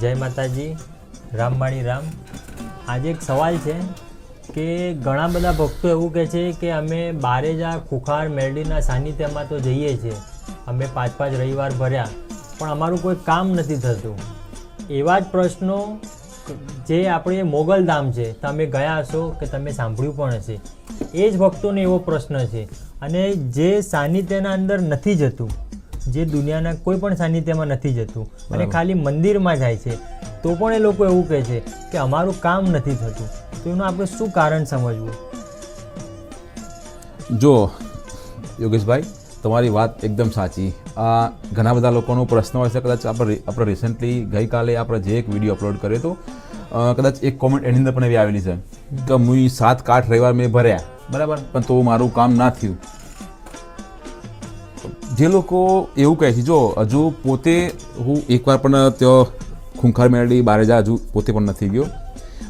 જય માતાજી. રામવાણી રામ. આજે એક સવાલ છે કે ઘણા બધા ભક્તો એવું કહે છે કે અમે બારેજા ખુખાર મેરડીના સાનિધ્યમાં તો જઈએ છીએ. અમે પાંચ પાંચ રવિવાર ભર્યા. પણ અમારું કોઈ કામ નથી થતું. એવા જ પ્રશ્નો જે આપણે મોગલધામ છે. તમે ગયા હશો કે તમે સાંભળ્યું પણ હશે. એ જ ભક્તોને એવો પ્રશ્ન છે. અને જે સાનિધ્યના અંદર નથી જતું જે દુનિયાના કોઈ પણ સાનિધ્યમાં નથી જતું અને ખાલી મંદિરમાં જાય છે તો પણ એ લોકો એવું કહે છે કે અમારું કામ નથી થતું. તો એનું આપણે શું કારણ સમજવું? જો યોગેશભાઈ તમારી વાત એકદમ સાચી. આ ઘણા બધા લોકોનો પ્રશ્ન હોય છે કદાચ આપણે આપણે રિસન્ટલી ગઈકાલે આપણે જે એક વીડિયો અપલોડ કર્યો હતો કદાચ એક કોમેન્ટ એની અંદર પણ એવી આવેલી છે કે હું સાત કાઠ રવિવાર મેં ભર્યા બરાબર? પણ તો મારું કામ ના થયું. જે લોકો એવું કહે છે, જો, હજુ પોતે હું એકવાર પણ ત્યાં ખૂંખાર મેળવી બારે જા, હજુ પોતે પણ નથી ગયો.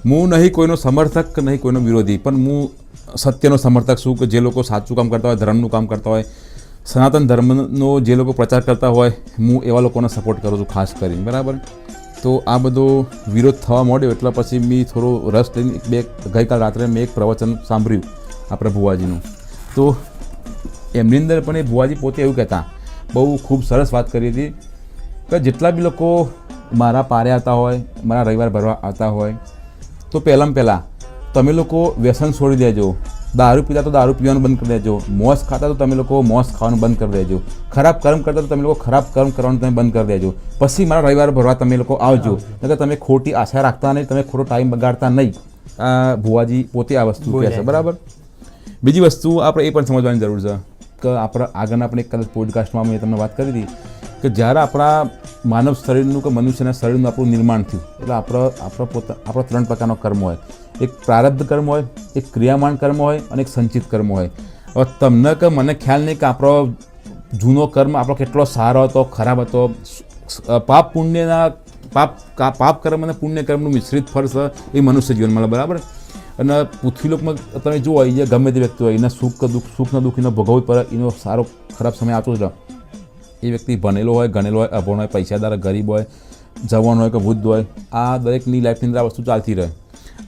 હું નહીં કોઈનો સમર્થક, નહીં કોઈનો વિરોધી, પણ હું સત્યનો સમર્થક છું કે જે લોકો સાચું કામ કરતા હોય, ધર્મનું કામ કરતા હોય, સનાતન ધર્મનો જે લોકો પ્રચાર કરતા હોય હું એવા લોકોને સપોર્ટ કરું છું, ખાસ કરીને, બરાબર? તો આ બધો વિરોધ થવા માંડ્યો, એટલે પછી મેં થોડો રસ લઈને બે, ગઈકાલ રાત્રે મેં એક પ્રવચન સાંભળ્યું આપણે ભુવાજીનું તો એમની અંદર પણ એ ભુવાજી પોતે એવું કહેતા. બહુ ખૂબ સરસ વાત કરી હતી કે જેટલા બી લોકો મારા પારે આવતા હોય મારા રવિવાર ભરવા આવતા હોય તો પહેલાં પહેલાં તમે લોકો વ્યસન છોડી દેજો. દારૂ પીતા તો દારૂ પીવાનું બંધ કરી દેજો. મોસ ખાતા તો તમે લોકો મોસ ખાવાનું બંધ કરી દેજો. ખરાબ કર્મ કરતા તો તમે લોકો ખરાબ કર્મ કરવાનું તમે બંધ કરી દેજો. પછી મારા રવિવાર ભરવા તમે લોકો આવજો. નકર તમે ખોટી આશા રાખતા નહીં તમે ખોટો ટાઈમ બગાડતા નહીં. આ ભુવાજી પોતે આ વસ્તુ કહે છે. બરાબર? બીજી વસ્તુ આપણે એ પણ સમજવાની જરૂર છે. કે આપણા આગળના આપણે એક કદાચ પોડકાસ્ટમાં મેં તમને વાત કરી હતી કે જ્યારે આપણા માનવ શરીરનું કે મનુષ્યના શરીરનું આપણું નિર્માણ થયું, એટલે આપણો આપણો પોતા આપણો ત્રણ પ્રકારનો કર્મ હોય. એક પ્રારબ્ધ કર્મ હોય, એક ક્રિયામાન કર્મ હોય અને એક સંચિત કર્મ હોય. હવે તમને કે મને ખ્યાલ નહીં કે આપણો જૂનો કર્મ આપણો કેટલો સારો હતો, ખરાબ હતો. પાપ પુણ્યના પાપ પાપ કર્મ અને પુણ્ય કર્મનું મિશ્રિત ફળ એ મનુષ્ય જીવનમાં, બરાબર? અને પૃથ્વીલોકમાં તમે જુઓ એ ગમે તે વ્યક્તિ હોય એના સુખ દુઃખ સુખના દુઃખ એનો ભોગવવું પડે એનો સારો ખરાબ સમય આવતો જ રહે. એ વ્યક્તિ ભણેલો હોય ગણેલો હોય અભણ હોય પૈસાદાર ગરીબ હોય જવાન હોય કે વૃદ્ધ હોય આ દરેકની લાઈફની અંદર આ વસ્તુ ચાલતી રહે.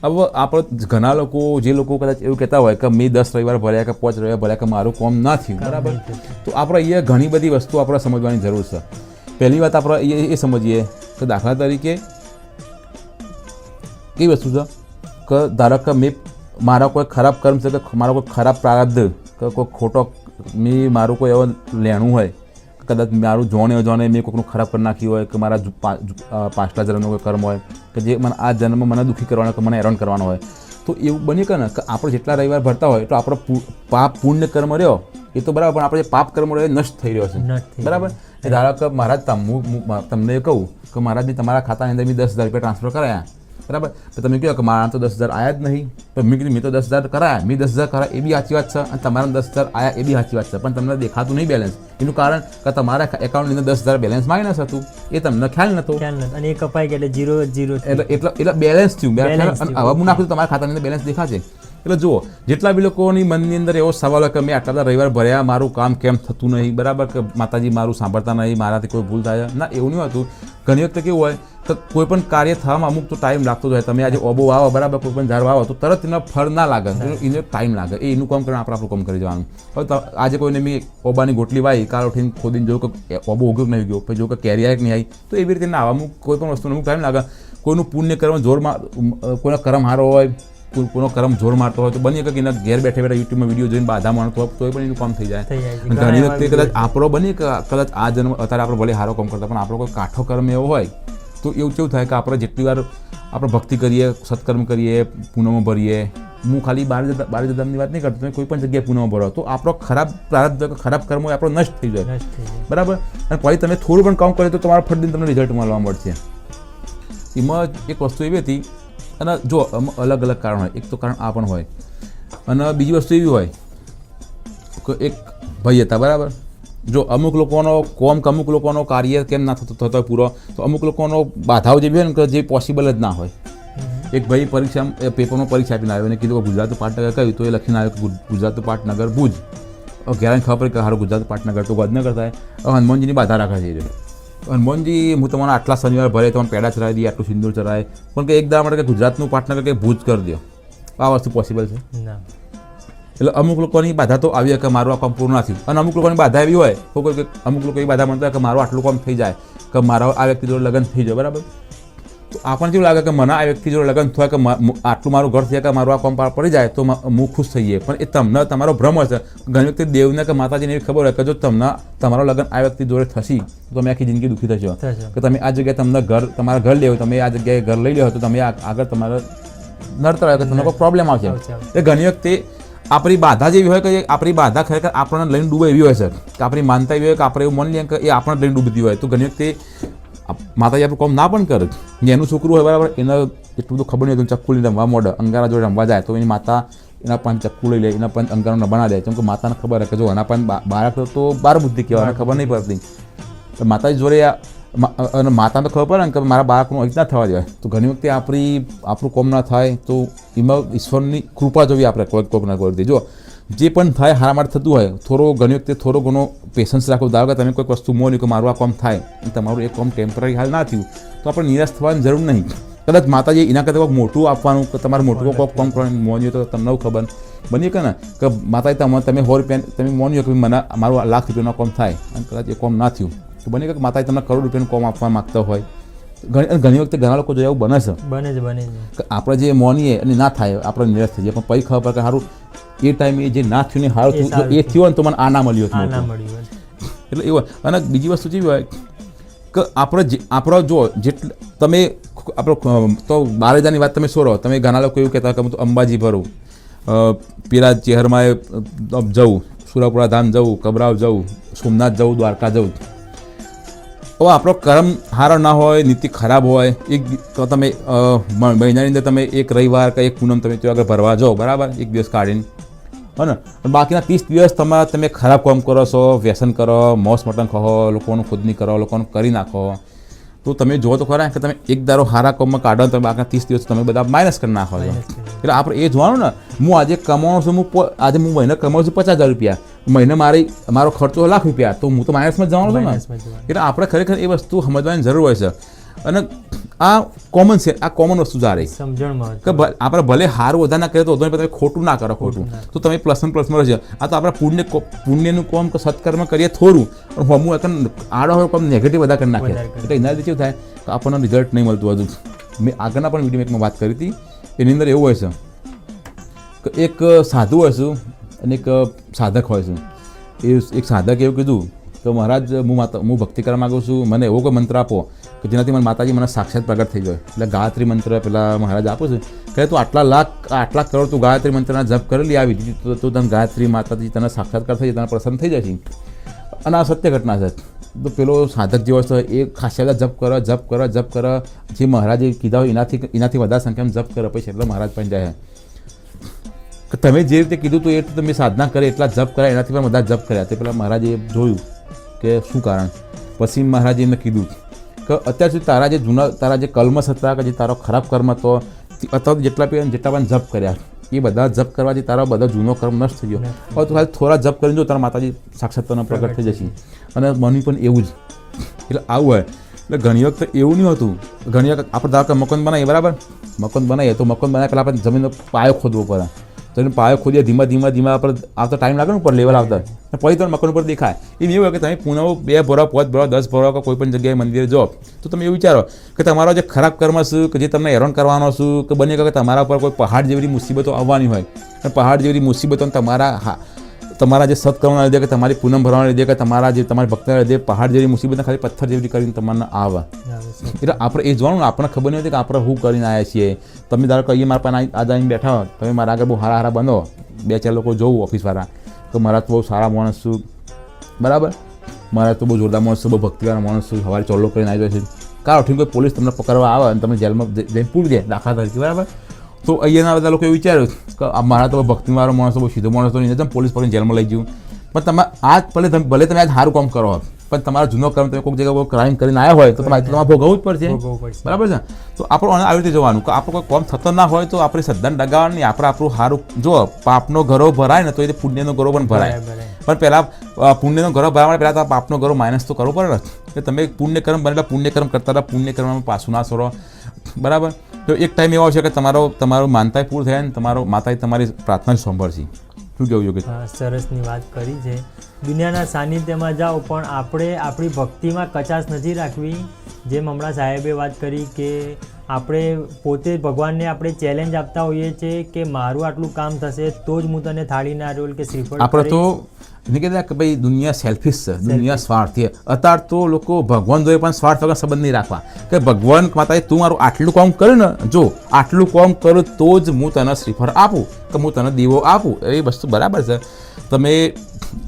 હવે આપણે ઘણા લોકો જે લોકો કદાચ એવું કહેતા હોય કે મેં દસ રવિવાર ભર્યા કે પાંચ રવિવાર ભર્યા કે મારું કોમ ના થયું બરાબર? તો આપણે અહીંયા ઘણી બધી વસ્તુ આપણે સમજવાની જરૂર છે. પહેલી વાત આપણે એ સમજીએ કે દાખલા તરીકે કઈ વસ્તુ છે કે ધારો કે મેં મારા કોઈ ખરાબ કર્મ છે કે મારો કોઈ ખરાબ પ્રારબ્ધ કે કોઈ ખોટો મેં મારું કોઈ એવો લેણું હોય કદાચ મારું જોણે અજાણે મેં કોઈકનું ખરાબ કરી નાખ્યું હોય કે મારા પાછલા જન્મનો કોઈ કર્મ હોય કે જે મને આ જન્મ મને દુઃખી કરવાનો કે મને હેરાન કરવાનો હોય તો એવું બની કે ને કે આપણે જેટલા રવિવાર ભરતા હોય તો આપણો પાપ પુણ્ય કર્મ રહ્યો એ તો બરાબર પણ આપણે જે પાપ કર્મ રહ્યો એ નષ્ટ થઈ રહ્યો છે બરાબર એ ધારો કે મહારાજ હું તમને કહું કે મહારાજની તમારા ખાતાની અંદર મેં દસ હજાર રૂપિયા ટ્રાન્સફર કરાયા બરાબર? તો તમે કહો કે મારા તો દસ હજાર આયા જ નહીં. પણ મેં કીધું મેં તો દસ હજાર કરાયા. મેં દસ હજાર કરાયા એ બી સાચી વાત છે અને તમારા દસ હજાર આયા એ બી સાચી વાત છે. પણ તમને દેખાતું નહીં બેલેન્સ એનું કારણ કે તમારા એકાઉન્ટની અંદર દસ હજાર બેલેન્સ માઇનસ હતું એ તમને ખ્યાલ નહોતો અને એ કપાઈ ગયા એટલે જીરો જીરો એટલે એટલે એટલે બેલેન્સ થયું. હવે હું નાખું તમારા ખાતાની અંદર બેલેન્સ દેખાશે. એટલે જુઓ જેટલા બી લોકોની મનની અંદર એવો સવાલ હોય કે મેં આટલા બધા રવિવાર ભર્યા મારું કામ કેમ થતું નહીં? બરાબર કે માતાજી મારું સાંભળતા નહીં મારાથી કોઈ ભૂલ થાય? ના એવું નહીં હતું. ઘણી વખતે કેવું હોય તો કોઈ પણ કાર્ય થવામાં અમુક તો ટાઈમ લાગતો જ હોય. તમે આજે ઓબો આવો બરાબર કોઈ પણ ઝાડ વાવો તો તરત એના ફળ ના લાગે. એને ટાઈમ લાગે. એ એનું કામ કરીને આપણે આપણું કામ કરી જવાનું. હવે આજે કોઈને મેં ઓબાની ગોટલી વાઈ કાલ ઉઠીને ખોદીને જોયું કે ઓબો ઉગ્યો કે નહીં ગયો પછી જો કે કેરી આવે કે નહીં આવી? તો એવી રીતે ના આવે અમુક કોઈ પણ વસ્તુનો અમુક ટાઈમ લાગે. કોઈનું પુણ્ય કર્મ જોરમાં કોઈનો કર્મ હારો હોય કોઈનો કર્મ જોર મારતો હોય તો બની શકે કે એના ઘેર બેઠે બેઠા યુટ્યુબમાં વીડિયો જોઈને બાધા માણતો હોય તો પણ એનું કામ થઈ જાય. ઘણા વખતે કદાચ આપણો બની કદાચ આ જન્મ અત્યારે આપણે ભલે સારો કામ કરતા પણ આપણો કોઈ કાઠો કર્મ એવો હોય તો એવું કેવું થાય કે આપણે જેટલી વાર આપણે ભક્તિ કરીએ સત્કર્મ કરીએ પૂનમો ભરીએ હું ખાલી બાર જતા બાર જતાની વાત નહીં કરતો તમે કોઈ પણ જગ્યાએ પૂનમો ભરો તો આપણો ખરાબ પ્રારબ્ધ ખરાબ કર્મ હોય આપણો નષ્ટ થઈ જાય. નષ્ટ થઈ જાય. બરાબર? અને પછી તમે થોડું પણ કામ કરો તો તમારા ફટ તમને રિઝલ્ટ મળવા મળશે. એમાં એક વસ્તુ એવી હતી અને જો અલગ અલગ કારણ હોય એક તો કારણ આ પણ હોય અને બીજી વસ્તુ એવી હોય કે એક ભાઈ હતા બરાબર? જો અમુક લોકોનો કોમ કે અમુક લોકોનો કાર્ય કેમ ના થતો થતો હોય પૂરો તો અમુક લોકોનો બાધાઓ જેવી હોય ને જે પોસિબલ જ ના હોય. એક ભાઈ પરીક્ષા એ પેપરમાં પરીક્ષા આપીને આવ્યો અને કીધું કે ગુજરાત પાટનગર કહ્યું તો એ લખીને આવ્યો કે ગુજરાત પાટનગર ભુજ. ઘેરાને ખબર પડી કે હારું ગુજરાત પાટનગર તો ગજનગર થાય. હનુમાનજીની બાધા રાખે છે રહ્યો. હનુમાનજી હું તમારા આટલા શનિવાર ભરે તમને પેડા ચડાવી દઈએ આટલું સિંદૂર ચડાવે પણ કે એક દાડા માટે કે ગુજરાતનું પાટનગર કે ભૂજ કરી દો. આ વસ્તુ પોસિબલ છે? એટલે અમુક લોકોની બાધા તો આવી કે મારું આ કામ પૂરું નથી અને અમુક લોકોની બાધા એવી હોય તો કોઈ અમુક લોકો એવી બાધા માનતા હોય કે મારું આટલું કામ થઈ જાય કે મારા આ વ્યક્તિ જોડે લગ્ન થઈ જાય બરાબર? તો આપણને કેવું લાગે કે મને આ વ્યક્તિ જોડે લગ્ન થયા કે આટલું મારું ઘર થયા કે મારું આ કામ પાર પડી જાય તો હું ખુશ થઈ જાય પણ એ તમને તમારો ભ્રમ હશે. ઘણી વખતે દેવને કે માતાજીને એવી ખબર હોય કે જો તમને તમારો લગ્ન આ વ્યક્તિ જોડે થશે તો તમે આખી જિંદગી દુઃખી થશો. કે તમે આ જગ્યાએ તમને ઘર તમારા ઘર લેવું તમે આ જગ્યાએ ઘર લઈ લો તો તમે આગળ તમારે નડતર હોય કે તમને કોઈ પ્રોબ્લેમ આવશે. એ ઘણી વખતે આપણી બાધા જેવી હોય કે આપણી બાધા ખરેખર આપણને લઈને ડૂબે એવી હોય છે. કે આપણી માનતા એવી હોય કે આપણે એવું મન લઈએ કે એ આપણને લઈને ડૂબતી હોય. તો ઘણી વખતે માતાજી આપણું કામ ના પણ કરે. ને એનું છોકરું હોય બરાબર, એને એટલું બધું ખબર નહીં હતું ચક્કુ લઈને રમવા મોડે. અંગારા જોડે રમવા જાય તો એની માતા એના પણ ચક્કુ લઈ લે, એના પણ અંગારો બના દે કેમ કે માતાને ખબર કે જો એના પણ બાળક તો બાર બુદ્ધિ કહેવાય ખબર નહીં પડતી. માતાજી જોડે અને માતાને ખબર પડે ને કે મારા બાળકનું અજ્ઞા થવા દેવાય. તો ઘણી વખતે આપણી, આપણું કોમ ના થાય તો એમાં ઈશ્વરની કૃપા જોવી આપણે કોઈક કોઈક ના કોઈ જો જે પણ થાય હારા માટે થતું હોય થોડો ઘણી વખતે થોડો ઘણો પેશન્સ રાખો. ધારો કે તમે કોઈક વસ્તુ મોન્યું કે મારું આ કામ થાય તમારું એ કામ ટેમ્પરરી હાલ ના થયું તો આપણે નિરાશ થવાની જરૂર નહીં. કદાચ માતાજી એના કરતાં કોઈક મોટું આપવાનું કે તમારે મોટું કોઈક કામ કરવાનું મોન્યું તો તમને ખબર? બની કે ને કે માતાજી તમે તમે સો રૂપિયા તમે મોન્યું કે મને મારું લાખ રૂપિયાનો કામ થાય અને કદાચ એ કામ ના થયું તો બની કે માતાજી તમને કરોડ રૂપિયાનું કામ આપવા માગતા હોય. ઘણી ઘણી વખતે ઘણા લોકો જો એવું બને છે. બને છે બને છે. કે આપણે જે મોનીએ અને ના થાય આપણે નિરાશ થઈ જાય પણ પછી ખબર પડે કે સારું એ ટાઈમે જે ના થયું ને હારું થયું એ થયું. ને તો મને આ ના મળ્યું હતું. એટલે એવું અને બીજી વસ્તુ જેવી હોય કે આપણે આપણો જો જેટલ તમે આપણો તો બાર હજારની વાત તમે સોરો તમે ઘણા લોકો એવું કહેતા કે હું તો અંબાજી ભરું પેલા ચહેરમાં જવું સુરપુરા ધામ જવું કબરાવ જવું સોમનાથ જવું દ્વારકા જવું. હવે આપણો કર્મ સારો ના હોય, નીતિ ખરાબ હોય, એક તો તમે મહિનાની અંદર તમે એક રવિવાર કે એક પૂનમ તમે ત્યાં આગળ ભરવા જાઓ, બરાબર? એક દિવસ કાઢીને. હે ને? બાકીના ત્રીસ દિવસ તમારા તમે ખરાબ કામ કરો છો, વ્યસન કરો મોસ મટન ખાઓ લોકોનું ખુદની કરો, લોકોનું કરી નાખો. તો તમે જુઓ તો ખરા કે તમે એક દારો હારા કોમમાં કાઢો ને તમે બાકીના ત્રીસ દિવસ તમે બધા માઇનસ કરી નાખો છો. એટલે આપણે એ જોવાનું ને હું આજે કમાઉં છું હું આજે હું મહિને કમાઉં છું પચાસ હજાર રૂપિયા. મહિને મારી મારો ખર્ચો લાખ રૂપિયા. તો હું તો માઇનસમાં જવાનું છું ને. એટલે આપણે ખરેખર એ વસ્તુ સમજવાની જરૂર હોય છે. અને આ કોમન છે આ કોમન વસ્તુ જા રહી. કે આપણે ભલે હાર વધારે ના કરે તો વધુ તમે ખોટું ના કરો ખોટું. તો તમે પ્લસ વન પ્લસમાં રહેજો. આ તો આપણે પુણ્ય પુણ્યનું કોમ સત્કર્મ કરીએ થોડું પણ હમું એક આડો હોય કોમ નેગેટિવ વધારે કરી નાખે. એટલે એના લીધે કેવું થાય કે આપણને રિઝલ્ટ નહીં મળતું હજુ. મેં આગળના પણ વીડિયો એકમાં વાત કરી હતી. એની અંદર એવું હોય છે કે એક સાધુ હોય છે અને એક સાધક હોય છે. એ એક સાધક એવું કીધું કે મહારાજ, હું માતા હું ભક્તિ કરવા માગું છું. મને એવો કોઈ મંત્ર આપો કે જેનાથી મને માતાજી મને સાક્ષાત પ્રગટ થઈ જાય. એટલે ગાયત્રી મંત્ર પહેલાં મહારાજ આપું છું. કે તું આટલા લાખ આટલા કરોડ તું ગાયત્રી મંત્રના જપ કરેલી આવી તો તું તને ગાયત્રી માતાજી તને સાક્ષાત્કાર થઈ જાય, તને પ્રસન્ન થઈ જશે. અને આ સત્ય ઘટના છે. તો પેલો સાધક જેવો છે, એ ખાસા જપ કરો જપ કરો જપ કરો. જે મહારાજે કીધા હોય એનાથી એનાથી વધારે સંખ્યામાં જપ કરે, પછી એટલે મહારાજ પણ જાય. તમે જે રીતે કીધું હતું એ તમે સાધના કરી, એટલા જપ કર્યા, એનાથી પણ બધા જપ કર્યા. તે પેલા મહારાજે જોયું. કે શું કારણ? પછી મહારાજે એમને કીધું કે અત્યાર સુધી તારા જે જૂના તારા જે કલમસ હતા કે જે તારો ખરાબ કર્મ હતો તે અત્યારે જેટલા પણ જેટલા પણ જપ કર્યા એ બધા જપ કરવાથી તારો બધો જૂનો કર્મ નષ્ટ થઈ ગયો. હવે તું ખાલી થોડા જપ કરીને જો તારા માતાજી સાક્ષાત તને પ્રગટ થઈ જશે. અને મની પણ એવું જ. એટલે આવું હોય. એટલે ઘણી વખત એવું નહીં હતું. ઘણી વખત આપણે ધારો કે મકાન બનાવીએ બરાબર? મકાન બનાવીએ તો મકાન બનાવ્યા પહેલાં આપણે જમીનનો પાયો ખોદવો પડે. તો એને પાયો ખોદીએ, ધીમા ધીમા ધીમા, આપણે આવતા ટાઈમ લાગે ને ઉપર લેવલ આવતા. પછી તમે મકાન ઉપર દેખાય. એ એવું હોય કે તમે પુનઃ બે ભરો, પાંચ ભરો, દસ ભરો કે કોઈ પણ જગ્યાએ મંદિરે જો તો તમે એવું વિચારો કે તમારો જે ખરાબ કર્મ શું કે જે તમને હેરાન કરવાનો શું કે બને કે તમારા ઉપર કોઈ પહાડ જેવી મુસીબતો આવવાની હોય. અને પહાડ જેવી મુસીબતો તમારા હા તમારા જે સત્કર્મના લીધે કે તમારી પૂનમ ભરવાના લીધે કે તમારા જે તમારી ભક્તના લીધે પહાડ જેવી મુસીબતને ખાલી પથ્થર જેવી કરીને તમને આવે. એટલે આપણે એ જોવાનું આપણને ખબર નહીં હોતી કે આપણે શું કરીને આવ્યા છીએ. તમે ધારો કે અહીંયા મારા પાસે આજે આવીને બેઠા હો તમે મારા આગળ બહુ હારા હારા બનો. બે ચાર લોકો જોવું ઓફિસવાળા. તો મારા તો બહુ સારા માણસ છું. બરાબર? મારા તો બહુ જોરદાર માણસ છું બહુ ભક્તિવાળા માણસ છું. સવારે ચોલ્લો કરીને આવી જાય છે. કારણ ઉઠીને કોઈ પોલીસ તમને પકડવા આવે અને તમે જેલમાં જઈ- જઈને પૂરી દે દાખલા તરીકે. બરાબર? તો અહીંયાના બધા લોકો વિચાર્યું કે આ મારા તો ભક્તિવાળો માણસ બહુ સીધો માણસ તો નહીં તમે પોલીસ પકડીને જેલમાં લઈ ગયું. પણ તમે આજ ભલે તમે ભલે તમે આજ સારું કામ કરો પણ તમારો જૂનો કર્મ તમે કોઈક જગ્યાએ કોઈ ક્રાઇમ કરીને આવ્યા હોય તો તમારે તમારે ભોગવવું જ પડશે. બરાબર છે? તો આપણે આવી રીતે જોવાનું કે આપણે કોઈ કોમ થતો ના હોય તો આપણે શ્રદ્ધાને ડગાવવાની આપણે આપણું સારું જો પાપનો ઘરો ભરાય ને તો એ પુણ્યનો ઘરો પણ ભરાય. પણ પહેલાં પુણ્યનો ઘરો ભરવા માટે પહેલાં તો પાપનો ઘરો માઇનસ તો કરવો પડે ને. કે તમે પુણ્યકર્મ બનેલા પુણ્યકર્મ કરતા હતા પુણ્ય કર્મમાં પાછું ના છોડો. બરાબર? તો એક ટાઈમ એવો આવશે કે તમારો તમારો માનતાય પૂરું થાય ને તમારો માતાએ તમારી પ્રાર્થના જ સાંભળશે. શું કેવું યોગ્ય સરસની વાત કરી છે. દુનિયાના સાનિધ્યમાં જાઓ પણ આપણે આપણી ભક્તિમાં કચાશ નથી રાખવી. જેમ હમણાં સાહેબે વાત કરી કે આપણે પોતે ભગવાનને આપણે ચેલેન્જ આપતા હોઈએ છીએ કે મારું આટલું કામ થશે તો જ હું તને થાળી નારિયેળ કે શ્રીફળ આપણે તો કહેતા કે ભાઈ દુનિયા સેલ્ફિશ છે દુનિયા સ્વાર્થી અત્યાર તો લોકો ભગવાન જોડે પણ સ્વાર્થ વગર સંબંધ નહીં રાખવા. કે ભગવાન માતાએ તું મારું આટલું કામ કર્યું ને જો આટલું કામ કરું તો જ હું તને શ્રીફળ આપું કે હું તને દીવો આપું. એ વસ્તુ બરાબર છે. તમે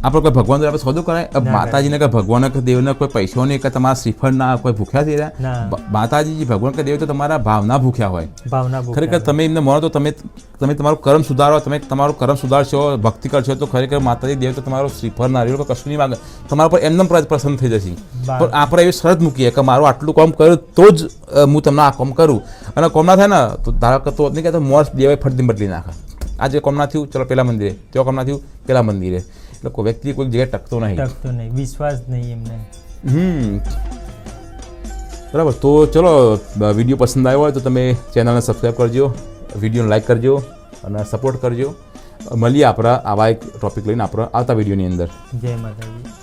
આપણે કોઈ ભગવાન દ્વારા સોદો કરાય? ના માતાજીને કે ભગવાન કે દેવને કોઈ પૈસો નહીં કે તમારા શ્રીફળના કોઈ ભૂખ્યા થઈ રહ્યા? માતાજી ભગવાન કે દેવ તો તમારા ભાવના ભૂખ્યા હોય. ભાવના ખરેખર તમે એમને મળો તો તમે તમે તમારું કર્મ સુધારો તમે તમારું કર્મ સુધારશો ભક્તિ કરશો તો ખરેખર માતાજી દેવ તો તમારો શ્રીફળ ના રહ્યો કશું નહીં માગે. તમારા પર એમને પ્રસન્ન થઈ જશે. પણ આપણે એવી શરત મૂકીએ કે મારું આટલું કામ કર્યું તો જ હું તમને આ કામ કરું. અને કોમ ના થાય ને તો ધારો કે તો નહીં કહેતો મોસ દેવાય ફરતી બદલી નાખે. આજે કોમ ના થયું ચલો પેલા મંદિરે. ત્યાં કોમ ના થયું પેલા મંદિરે. એટલે કોઈ વ્યક્તિ કોઈ જગ્યાએ ટકતો નહીં. ટકતો નહીં. વિશ્વાસ નહીં એમને. હમ. બરાબર. તો ચલો વીડિયો પસંદ આવ્યો હોય તો તમે ચેનલને સબસ્ક્રાઈબ કરજો વિડીયોને લાઈક કરજો અને સપોર્ટ કરજો. મળીએ આપણા આવા એક ટોપિક લઈને આપણા આવતા વિડીયોની અંદર. જય માતાજી.